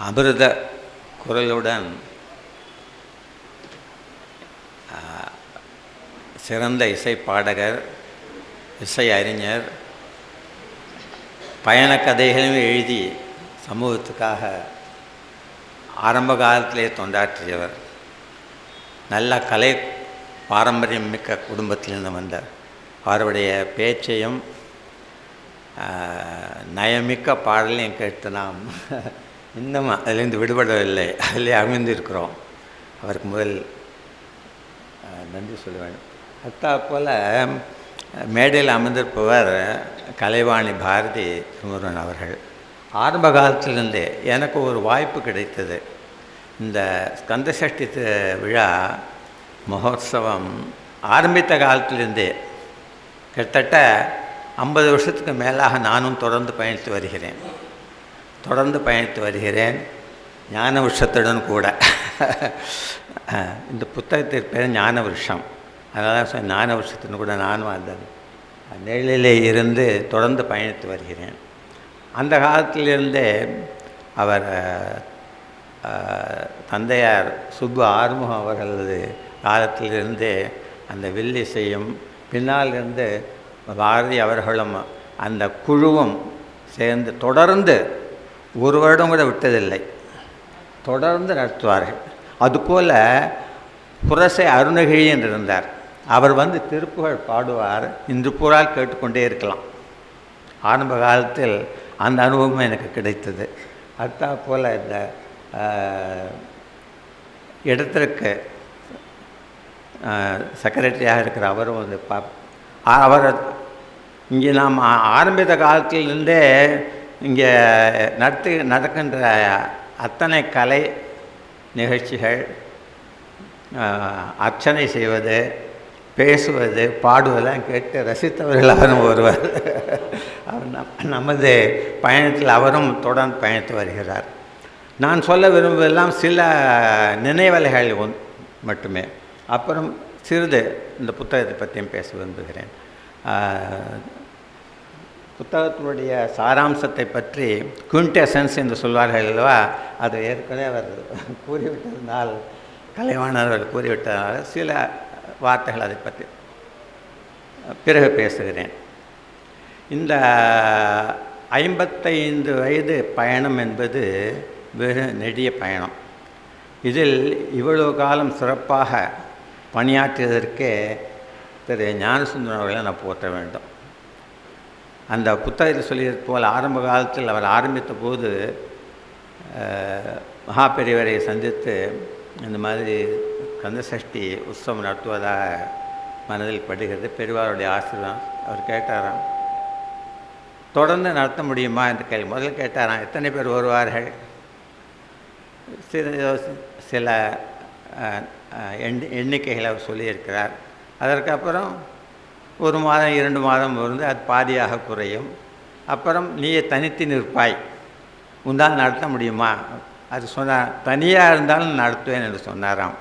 அமிர்த குரலுடன் சிறந்த இசை பாடகர் இசை அறிஞர் பயண கதைகளையும் எழுதி சமூகத்துக்காக ஆரம்ப காலத்திலே தொண்டாற்றியவர். நல்ல கலை பாரம்பரியம் மிக்க குடும்பத்திலிருந்து வந்தார் அவருடைய பேச்சையும் நயமிக்க பாடலையும் கேட்டு நாம் இன்னும் அதுலேருந்து விடுபடவில்லை. அதிலே அமிழ்ந்திருக்கிறோம் அவருக்கு முதல் நன்றி சொல்ல வேண்டும். அத்தா போல் மேடையில் அமர்ந்திருப்பவர் கலைவாணி பாரதி முருகன் அவர்கள். ஆரம்ப காலத்திலிருந்தே எனக்கு ஒரு வாய்ப்பு கிடைத்தது. இந்த ஸ்கந்தசஷ்டி விழா மகோத்சவம் ஆரம்பித்த காலத்திலிருந்தே கிட்டத்தட்ட ஐம்பது வருஷத்துக்கு மேலாக நானும் தொடர்ந்து பயணித்து வருகிறேன். தொடர்ந்து பயணித்து வருகிறேன். ஞான விஷத்துடன் கூட. இந்த புத்தகத்திற்கு பேர் ஞான விஷம் அதனால் சொன்ன ஞான விஷத்தின் கூட நானும் அந்த நிழலிலே இருந்து தொடர்ந்து பயணித்து வருகிறேன். அந்த காலத்திலிருந்தே அவர் தந்தையார் சுப்பு ஆறுமுகம் அவர்களது காலத்திலிருந்தே அந்த வில்லிசையும் பின்னால் இருந்து பாரதி அவர்களும் அந்த குழுவும் சேர்ந்து தொடர்ந்து ஒரு வருடம் கூட விட்டதில்லை. தொடர்ந்து நடத்துவார்கள். அதுபோல் புரசை அருணகிரி என்று இருந்தார். அவர் வந்து திருப்புகழ் பாடுவார். இன்று பூரால் கேட்டுக்கொண்டே இருக்கலாம். ஆரம்ப காலத்தில் அந்த அனுபவம் எனக்கு கிடைத்தது. அடுத்தா போல் இந்த இடத்திற்கு செக்ரட்டரியாக இருக்கிற அவரும் வந்து பா அவர் இங்கே நாம் ஆ- ஆரம்பித்த காலத்திலிருந்தே இங்கே நடத்து நடக்கின்ற அத்தனை கலை நிகழ்ச்சிகள் அர்ச்சனை செய்வது பேசுவது பாடுவதெல்லாம் கேட்டு ரசித்தவர்கள் அவரும் ஒருவர். அவர் நம் நமது பயணத்தில் அவரும் தொடர்ந்து பயணித்து வருகிறார். நான் சொல்ல விரும்புவதெல்லாம் சில நினைவலைகள் ஒன்- மட்டுமே. அப்புறம் சிறிது இந்த புத்தகத்தை பற்றியும் பேச விரும்புகிறேன். புத்தகத்தினுடைய சாராம்சத்தை பற்றி குவிண்டெசன்ஸ் என்று சொல்வார்கள் அல்லவா? அது ஏற்கனவே அவர் கூறிவிட்டதனால் கலைவாணர்கள் கூறிவிட்டதனால் சில வார்த்தைகள் அதை பற்றி பிறகு பேசுகிறேன். இந்த ஐம்பத்தைந்து வயது பயணம் என்பது வெறும் நெடிய பயணம். இதில் இவ்வளவு காலம் சிறப்பாக பணியாற்றியதற்கே திரு ஞானசுந்தரம் அவர்களை நான் போற்ற வேண்டும். அந்த புத்தகத்தில் சொல்லியது போல் ஆரம்ப காலத்தில் அவர் ஆரம்பித்த போது மகாபெரியவரை சந்தித்து இந்த மாதிரி கந்தசஷ்டி உற்சவம் நடத்துவதாக மனதில் படுகிறது. பெருவாருடைய ஆசீர்வாதம். அவர் கேட்டாராம் தொடர்ந்து நடத்த முடியுமா? என்று கேள்வி. முதல் கேட்டாராம் எத்தனை பேர் வருவார்கள்? சில சில எண் எண்ணிக்கைகளை அவர் சொல்லியிருக்கிறார். அதற்கப்புறம் ஒரு மாதம் இரண்டு மாதம் இருந்து அது பாதியாக குறையும். அப்புறம் நீயே தனித்து நிற்பாய். உந்தால் நடத்த முடியுமா? அது சொன்னார் தனியாக இருந்தாலும் நடத்துவேன் என்று சொன்னாராம்.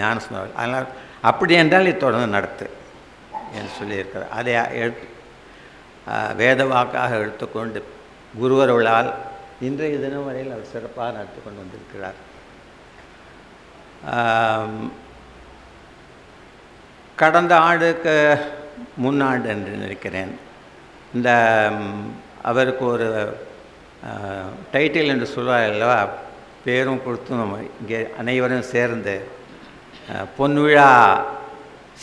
ஞான சொன்னார் அதனால் அப்படி என்றால் நீ தொடர்ந்து நடத்து என்று சொல்லியிருக்கிறார். அதை எடுத்து வேத வாக்காக எடுத்துக்கொண்டு குருவருளால் இன்றைய தினம் வரையில் அவர் சிறப்பாக நடத்தி கொண்டு வந்திருக்கிறார். கடந்த ஆண்டுக்கு முன்னாண்டு என்று நினைக்கிறேன். இந்த அவருக்கு ஒரு டைட்டில் என்று சொல்வார் அல்லவா? பேரும் கொடுத்து நம்ம இங்கே அனைவரும் சேர்ந்து பொன்விழா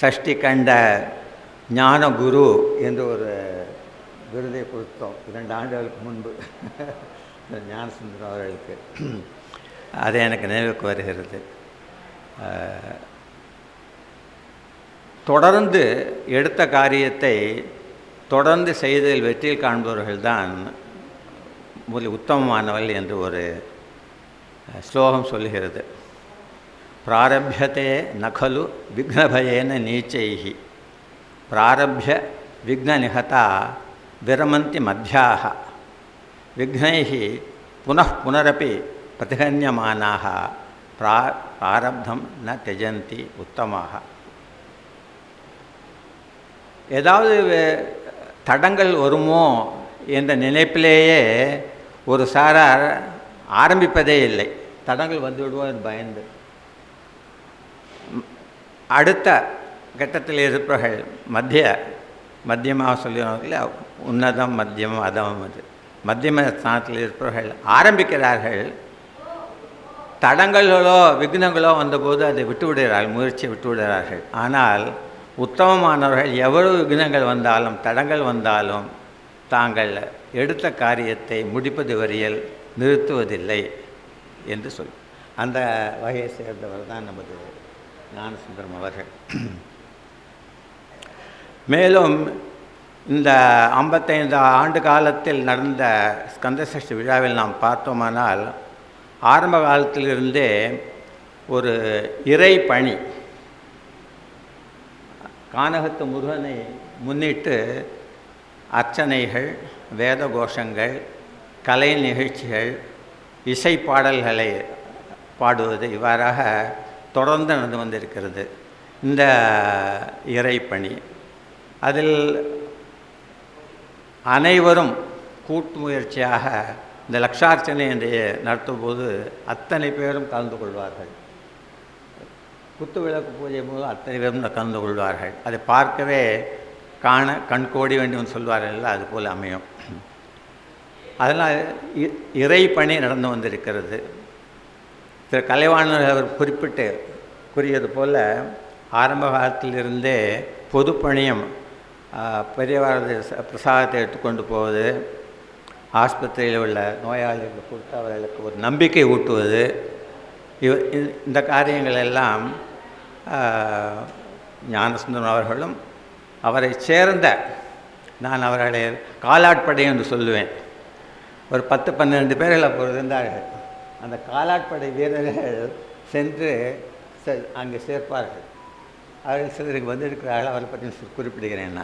சஷ்டி கண்ட ஞான குரு என்று ஒரு விருதை கொடுத்தோம். இரண்டு ஆண்டுகளுக்கு முன்பு. ஞானசுந்தரம் அவர்களுக்கு. அது எனக்கு நினைவுக்கு வருகிறது. தொடர்ந்து எடுத்த காரியத்தை தொடர்ந்து செய்ததில் வெற்றியில் காண்பவர்கள்தான் முதலில் உத்தமமானவர்கள் என்று ஒரு ஸ்லோகம் சொல்லுகிறது. பிராரபியத்தே நகலு விக்னபயேன நீச்சைகி பிராரபிய விக்னநிகதா விரமந்தி மத்தியாக விக்னைகி புனః புனரப்பி பிரதிகன்யமானாக பிரா பிராரப்தம் ந தியஜந்தி உத்தமாக ஏதாவது தடங்கள் வருமோ என்ற நினைப்பிலேயே ஒரு சாரார் ஆரம்பிப்பதே இல்லை. தடங்கள் வந்துவிடுவோம் என்று பயந்து. அடுத்த கட்டத்தில் இருப்பவர்கள் மத்திய மத்தியமாக சொல்லுவாங்கல்ல உன்னதம் மத்தியம் அதமம் அது. மத்தியம ஸ்தானத்தில் இருப்பவர்கள் ஆரம்பிக்கிறார்கள். தடங்களோ விக்னங்களோ வந்தபோது அதை விட்டு விடுகிறார்கள் முயற்சியை விட்டு விடுகிறார்கள் ஆனால் உத்தமமானவர்கள் எவ்வளவு விக்னங்கள் வந்தாலும் தடங்கள் வந்தாலும் தாங்கள் எடுத்த காரியத்தை முடிப்பது வரையில் நிறுத்துவதில்லை என்று சொல். அந்த வகையை சேர்ந்தவர் தான் நமது ஞானசுந்தரம் அவர்கள். மேலும் இந்த ஐம்பத்தைந்து ஆண்டு காலத்தில் நடந்த ஸ்கந்தசஷ்டி விழாவில் நாம் பார்த்தோமானால் ஆரம்ப காலத்திலிருந்தே ஒரு இறை பணி கானகத்து முருகனை முன்னிட்டு அர்ச்சனைகள் வேத கோஷங்கள் கலை நிகழ்ச்சிகள் இசை பாடல்களை பாடுவது இவ்வாறாக தொடர்ந்து நடந்து வந்திருக்கிறது. இந்த இறைப்பணி. அதில் அனைவரும் கூட்டு முயற்சியாக இந்த லக்ஷார்ச்சனை என்று நடத்தும்போது அத்தனை பேரும் கலந்து கொள்வார்கள். குத்து விளக்கு பூஜை போது அத்தனை பேரும் கலந்து கொள்வார்கள். அதை பார்க்கவே காண கண்கோடி வேண்டும் சொல்வார்கள் அது போல் அமையும். அதனால் இ- இறை பணி நடந்து வந்திருக்கிறது. திரு கலைவாணர் அவர் குறிப்பிட்டு கூறியது போல் ஆரம்ப காலத்திலிருந்தே பொதுப்பணியும் ஆ, பெரியவரது பிரசாதத்தை எடுத்துக்கொண்டு போவது ஆஸ்பத்திரியில் உள்ள நோயாளிகளுக்கு கொடுத்து அவர்களுக்கு ஒரு நம்பிக்கை ஊட்டுவது இவ இந்த காரியங்கள் எல்லாம் ஞானசுந்தரம் அவர்களும் அவரை சேர்ந்த நான் அவர்களை காலாட்படை என்று சொல்லுவேன். ஒரு பத்து பன்னிரெண்டு பேர்கள் அப்போது இருந்தார்கள். அந்த காலாட்படை வீரர்கள் சென்று செ- அங்கே சேர்ப்பார்கள். அவர்கள் சிலருக்கு வந்திருக்கிறார்கள் அவரை பற்றி குறிப்பிடுகிறேன்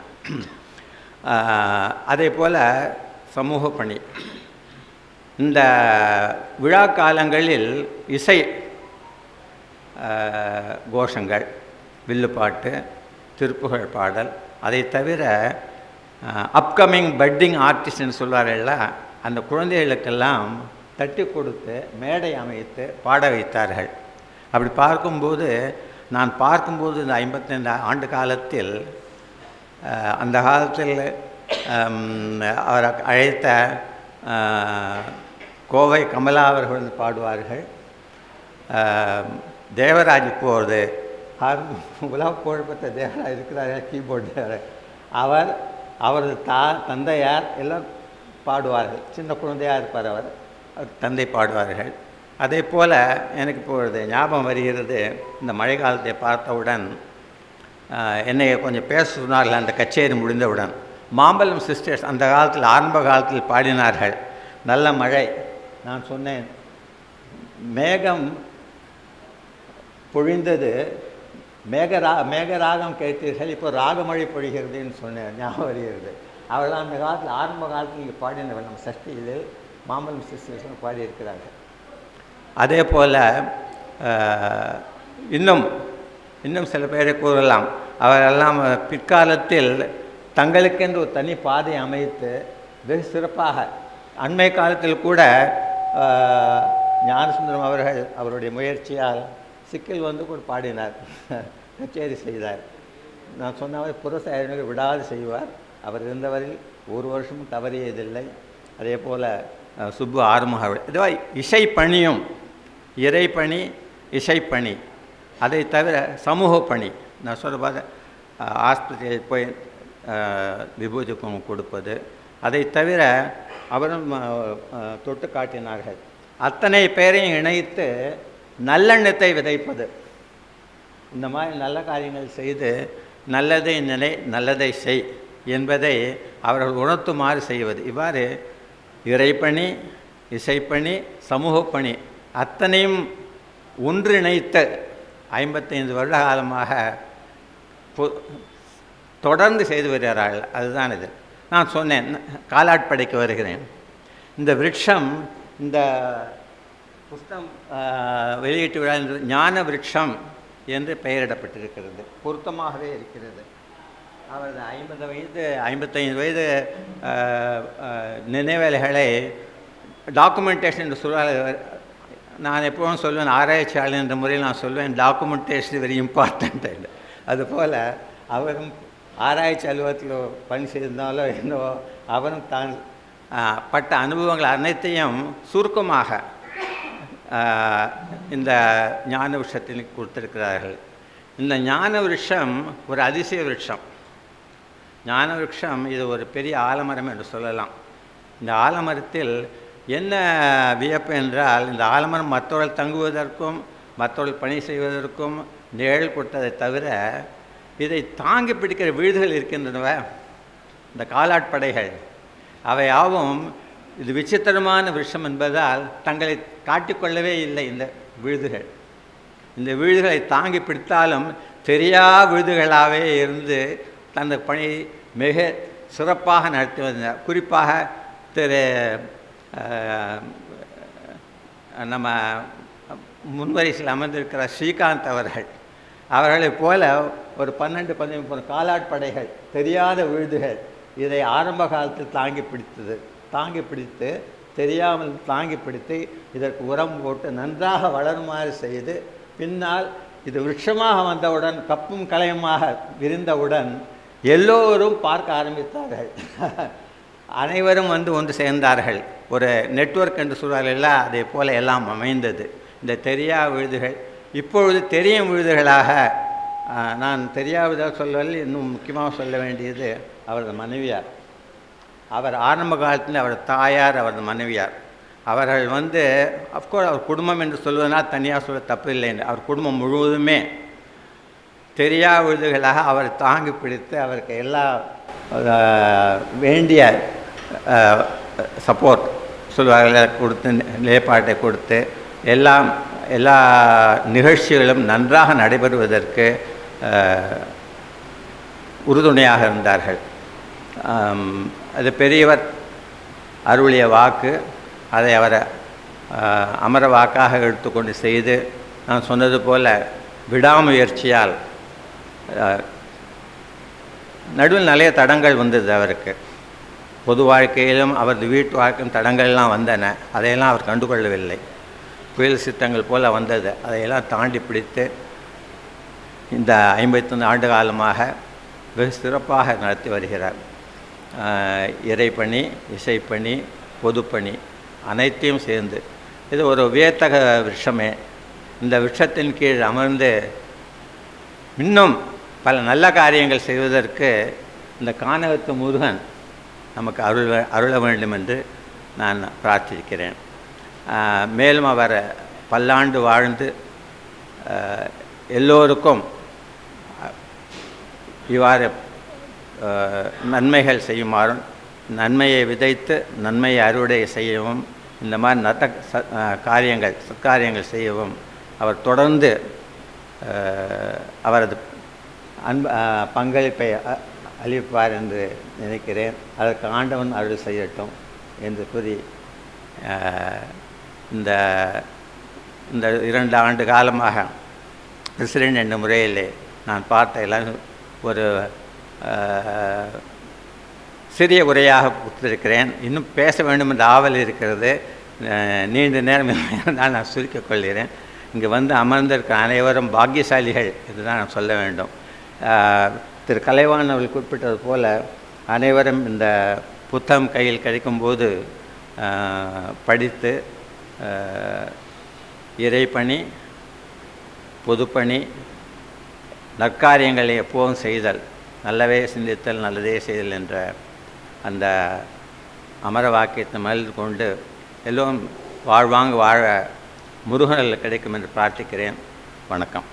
நான். அதே போல் சமூக பணி இந்த விழா காலங்களில் இசை கோஷங்கள் வில்லுப்பாட்டு திருப்புகழ் பாடல். அதை தவிர அப்கமிங் பட்டிங் ஆர்டிஸ்ட்னு சொல்வார்கள் அந்த குழந்தைகளுக்கெல்லாம் தட்டி கொடுத்து மேடை அமைத்து பாட வைத்தார்கள். அப்படி பார்க்கும்போது நான் பார்க்கும்போது இந்த ஐம்பத்தைந்து ஆண்டு காலத்தில் அந்த காலத்தில் அவரை அவர் அழைத்த கோவை கமலா அவர்கள் பாடுவார்கள். தேவராஜ் இப்போது உலக புகழ்பெற்ற தேவராஜ் இருக்கிறார் கீபோர்டு அவர் அவரது தா தந்தையார் எல்லாம் பாடுவார்கள். சின்ன குழந்தையாக இருப்பார் அவர். அவர் தந்தை பாடுவார்கள். அதே போல் எனக்கு இப்பொழுது ஞாபகம் வருகிறது. இந்த மழை காலத்தை பார்த்தவுடன் என்னை கொஞ்சம் பேச சொன்னார்கள். அந்த கச்சேரி முடிந்தவுடன். மாம்பழம் சிஸ்டர்ஸ் அந்த காலத்தில் ஆரம்ப காலத்தில் பாடினார்கள். நல்ல மழை நான் சொன்னேன். மேகம் பொழிந்தது. மேகரா மேகராகம் கேட்டீர்கள் இப்போ ராகமழை பொழிகிறதுன்னு சொன்னேன் ஞாபகம் வருகிறது. அவர்கள் அந்த காலத்தில் ஆரம்ப காலத்தில் இங்கே நம்ம சஷ்டியில் மாமல்லம் சிஸ்டர்ஸ் பாடியிருக்கிறார்கள். அதே போல் இன்னும் இன்னும் சில பேரை கூறலாம். அவரெல்லாம் பிற்காலத்தில் தங்களுக்கென்று ஒரு தனி பாதை அமைத்து வெகு சிறப்பாக அண்மை காலத்தில் கூட ஞானசுந்தரம் அவர்கள் அவருடைய முயற்சியால் சிக்கல் வந்து கூட பாடினார். கச்சேரி செய்தார். நான் சொன்ன மாதிரி புரசாயர்கள் விடாது செய்வார். அவர் இருந்தவரில் ஒரு வருஷமும் தவறியதில்லை. அதே போல் சுப்பு ஆறுமுக இதுவா இசைப்பணியும் இறைப்பணி இசைப்பணி. அதை தவிர சமூக பணி நான் சொல்ல பார்த்த ஆஸ்பத்திரியில் போய் விபூதி கொடுப்பது. அதை தவிர அவரும் தொட்டு காட்டினார்கள். அத்தனை பேரையும் இணைத்து நல்லெண்ணத்தை விதைப்பது. இந்த மாதிரி நல்ல காரியங்கள் செய்து நல்லதை நினை நல்லதை செய் என்பதை அவர்கள் உணர்த்துமாறு செய்வது. இவ்வாறு இறைப்பணி இசைப்பணி சமூகப்பணி அத்தனையும் ஒன்றிணைத்து ஐம்பத்தைந்து வருட காலமாக தொடர்ந்து செய்து வருகிறார்கள். அதுதான் இது. நான் சொன்னேன் காலாட்படைக்கு வருகிறேன். இந்த விருட்சம் இந்த புஸ்தம் வெளியீட்டு விழா என்று ஞான விருட்சம் என்று பெயரிடப்பட்டிருக்கிறது. பொருத்தமாகவே இருக்கிறது. அவரது ஐம்பது வயது ஐம்பத்தைந்து வயது நினைவேலைகளை டாக்குமெண்டேஷன் என்று சொல்வார். நான் எப்பவும் சொல்வேன் ஆராய்ச்சியாளர் என்ற முறையில் நான் சொல்வேன் டாக்குமெண்டேஷன் வெரி இம்பார்ட்டண்ட் அதுபோல் அவரும் ஆராய்ச்சி அலுவலகத்தில் பணி செய்திருந்தாலோ என்னவோ அவரும் தான் பட்ட அனுபவங்கள் அனைத்தையும் சுருக்கமாக இந்த ஞான விஷயத்தில் கொடுத்திருக்கிறார்கள். இந்த ஞான விருஷம் ஒரு அதிசய விருட்சம். ஞான விருட்சம் இது ஒரு பெரிய ஆலமரம் என்று சொல்லலாம். இந்த ஆலமரத்தில் என்ன வியப்பு என்றால் இந்த ஆலமரம் மற்றவர்கள் தங்குவதற்கும் மற்றவர்கள் பணி செய்வதற்கும் நிழல் கொடுத்ததை தவிர இதை தாங்கி பிடிக்கிற வீடுகள் இருக்கின்றனவ? இந்த காலாட்படைகள். அவையாவும் இது விசித்திரமான விஷம் என்பதால் தங்களை காட்டிக்கொள்ளவே இல்லை இந்த விழுதுகள். இந்த விழுதுகளை தாங்கி பிடித்தாலும் தெரியா விழுதுகளாகவே இருந்து தந்த பணியை மிக சிறப்பாக நடத்தி வந்தார் குறிப்பாக திரு நம்ம முன்வரிசையில் அமர்ந்திருக்கிற ஸ்ரீகாந்த் அவர்கள். அவர்களைப் போல ஒரு பன்னெண்டு பதிமூணு காலாட்படைகள் தெரியாத விழுதுகள் இதை ஆரம்ப காலத்தில் தாங்கி பிடித்தது. தாங்கி பிடித்து தெரியாமல் தாங்கி பிடித்து இதற்கு உரம் போட்டு நன்றாக வளருமாறு செய்து பின்னால் இது விருட்சமாக வந்தவுடன் கப்பும் கலையுமாக விரிந்தவுடன் எல்லோரும் பார்க்க ஆரம்பித்தார்கள். அனைவரும் வந்து ஒன்று சேர்ந்தார்கள். ஒரு நெட்ஒர்க் என்று சொல்வார்கள் அதே போல எல்லாம் அமைந்தது. இந்த தெரியா விழுதுகள் இப்பொழுது தெரியும் விழுதுகளாக நான் தெரியாவிதாக சொல்லவில்லை இன்னும் முக்கியமாக சொல்ல வேண்டியது அவரது மனைவியார். அவர் ஆரம்ப காலத்தில் அவர் தாயார் அவரது மனைவியார். அவர்கள் வந்து அஃப்கோர்ஸ் அவர் குடும்பம் என்று சொல்வதனால் தனியாக சொல்ல தப்பு இல்லை என்று. அவர் குடும்பம் முழுவதுமே தெரியா விழுதுகளாக அவர் தாங்கி பிடித்து அவருக்கு எல்லா வேண்டிய சப்போர்ட் சொல்வார்கள். கொடுத்து நிலைப்பாட்டை கொடுத்து எல்லாம் எல்லா நிகழ்ச்சிகளும் நன்றாக நடைபெறுவதற்கு உறுதுணையாக இருந்தார்கள். அது பெரியவர் அருளிய வாக்கு அதை அவரை அமர வாக்காக எடுத்துக்கொண்டு செய்து நான் சொன்னது போல் விடாமுயற்சியால் நடுவில் நிறைய தடங்கள் வந்தது அவருக்கு. பொது வாழ்க்கையிலும் அவரது வீட்டு வாழ்க்கையும் தடங்கள்லாம் வந்தன. அதையெல்லாம் அவர் கண்டுகொள்ளவில்லை. புயல் சித்தங்கள் போல் வந்தது. அதையெல்லாம் தாண்டி பிடித்து இந்த ஐம்பத்தொன்று ஆண்டு காலமாக வெகு சிறப்பாக நடத்தி வருகிறார். இறைப்பணி இசைப்பணி பொதுப்பணி அனைத்தையும் சேர்ந்து. இது ஒரு வியத்தக விஷமே. இந்த விஷத்தின் கீழ் அமர்ந்து இன்னும் பல நல்ல காரியங்கள் செய்வதற்கு இந்த காணகத்து முருகன் நமக்கு அருள் அருள வேண்டும் என்று நான் பிரார்த்திக்கிறேன். மேலும் அவர் பல்லாண்டு வாழ்ந்து எல்லோருக்கும் இவ்வாறு நன்மைகள் செய்யுமாறும் நன்மையை விதைத்து நன்மையை அறுவடை செய்யவும் இந்த மாதிரி நத்த ச- காரியங்கள் சத்காரியங்கள் செய்யவும் அவர் தொடர்ந்து அவரது அன்பு பங்களிப்பை அ- அளிப்பார் என்று நினைக்கிறேன். அதற்கு ஆண்டவன் அருள் செய்யட்டும் என்று கூறி இந்த இந்த இரண்டு ஆண்டு காலமாக பிரசிடென்ட் என்ற முறையிலே நான் பார்த்த எல்லாம் ஒரு சிறிய உரையாக கொடுத்திருக்கிறேன். இன்னும் பேச வேண்டும் என்ற ஆவல் இருக்கிறது. நீண்ட நேரம் இருந்தால் நான் சுருக்கிக் கொள்கிறேன். இங்கே வந்து அமர்ந்திருக்க அனைவரும் பாக்கியசாலிகள் இதுதான் நான் சொல்ல வேண்டும். திரு கலைவாணன் அவர்கள் குறிப்பிட்டது போல் அனைவரும் இந்த புத்தகம் கையில் கிடைக்கும்போது படித்து இறைப்பணி பொதுப்பணி நற்காரியங்களை எப்போதும் செய்தல். நல்லவே சிந்தித்தல் நல்லதே செய்தல் என்ற அந்த அமர வாக்கியத்தை மனதில் கொண்டு எல்லோரும் வாழ்வாங்க வாழ முருகனில் கிடைக்கும் என்று பிரார்த்திக்கிறேன். வணக்கம்.